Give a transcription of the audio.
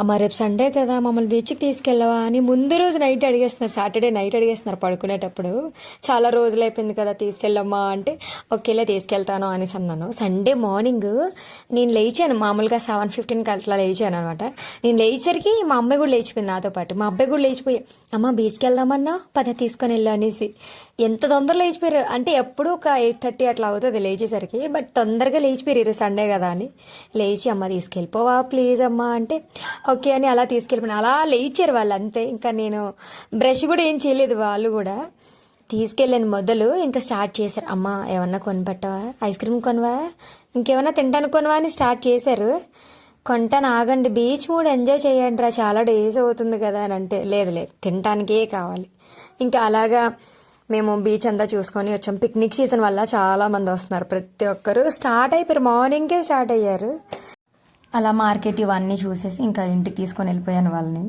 అమ్మ రేపు సండే కదా మమ్మల్ని బీచ్కి తీసుకెళ్ళవా అని ముందు రోజు నైట్ అడిగేస్తున్నారు. సాటర్డే నైట్ అడిగేస్తున్నారు పడుకునేటప్పుడు. చాలా రోజులు అయిపోయింది కదా తీసుకెళ్ళమ్మా అంటే ఒకేలా తీసుకెళ్తాను అనేసి అన్నాను. సండే మార్నింగ్ నేను లేచాను. మామూలుగా సెవెన్ ఫిఫ్టీన్కి అట్లా లేచాను అనమాట. నేను లేచేసరికి మా అమ్మాయి కూడా లేచిపోయింది నాతో పాటు. మా అబ్బాయి కూడా లేచిపోయి అమ్మ బీచ్కి వెళ్దామన్నా? పద తీసుకొని వెళ్ళు అనేసి. ఎంత తొందరగా లేచిపోయారు. అంటే ఎప్పుడు ఒక ఎయిట్ థర్టీ అట్లా అవుతుంది లేచేసరికి. బట్ తొందరగా లేచిపోయారు సండే కదా అని. లేచి అమ్మ తీసుకెళ్ళిపోవా ప్లీజ్ అమ్మా అంటే ఓకే అని అలా తీసుకెళ్ళిపోయిన. అలా లేచారు వాళ్ళు అంతే ఇంకా నేను బ్రష్ కూడా ఏం చేయలేదు వాళ్ళు కూడా. తీసుకెళ్ళాను మొదలు. ఇంకా స్టార్ట్ చేశారు. అమ్మ ఏమన్నా కొనిపెట్టవా? Ice cream కొనవా? ఇంకేమన్నా తింటాను కొనవా అని స్టార్ట్ చేశారు. కొంటాను ఆగండి. బీచ్ మూడ్ ఎంజాయ్ చేయండి రా. చాలా డేస్ అవుతుంది కదా అని అంటే లేదు లేదు. తినటానికే కావాలి. ఇంకా అలాగా మేము బీచ్ అంతా చూసుకొని వచ్చాం. పిక్నిక్ సీజన్ వల్ల చాలా మంది వస్తున్నారు. ప్రతి ఒక్కరు స్టార్ట్ అయిపోయారు. మార్నింగే స్టార్ట్ అయ్యారు. అలా మార్కెట్ ఇవన్నీ చూసేసి ఇంకా ఇంటికి తీసుకొని వెళ్ళిపోయాను వాళ్ళని.